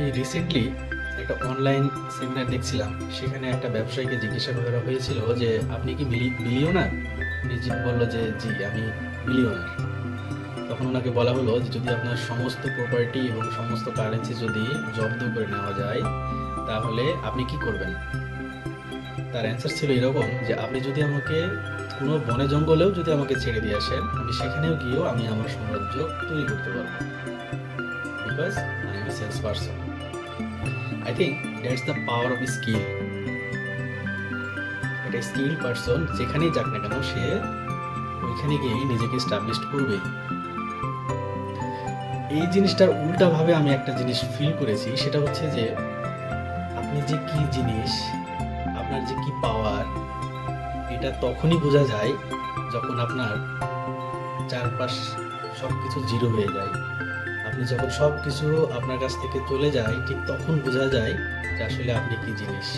আমি রিসেন্টলি একটা online seminar দেখছিলাম। সেখানে একটা ব্যবসায়ীকে জিজ্ঞাসা করা হয়েছিল যে, আপনি কি বিলিয়নার উনি বলল যে, জি, আমি বিলিয়নার তখন ওনাকে বলা হলো যে, যদি আপনার সমস্ত প্রপার্টি এবং সমস্ত কারেন্সি যদি জব্দ করে নেওয়া যায়, তাহলে আপনি কি করবেন? তার অ্যান্সার ছিল এরকম যে, আপনি যদি আমাকে কোনো বনে জঙ্গলেও যদি আমাকে ছেড়ে দিয়ে আসেন, আমি সেখানেও গিয়েও আমি আমার সাম্রাজ্য তৈরি করতে পারব। Because I am sales person I think that's the power of skill একটা স্কিল পারসন যেখানেই যাক না কেন, সে ওইখানে গিয়েই নিজেকে স্টাবলিশ করবেই এই জিনিসটার উল্টাভাবে আমি একটা জিনিস ফিল করেছি, সেটা হচ্ছে যে আপনি যে কি জিনিস, আপনার যে কি পাওয়ার এটা তখনই বোঝা যায় যখন আপনার চারপাশ সব কিছু জিরো হয়ে যায়। আপনি যখন সব কিছু আপনার কাছ থেকে চলে যায়, ঠিক তখন বোঝা যায় যে আসলে আপনি কি জিনিস।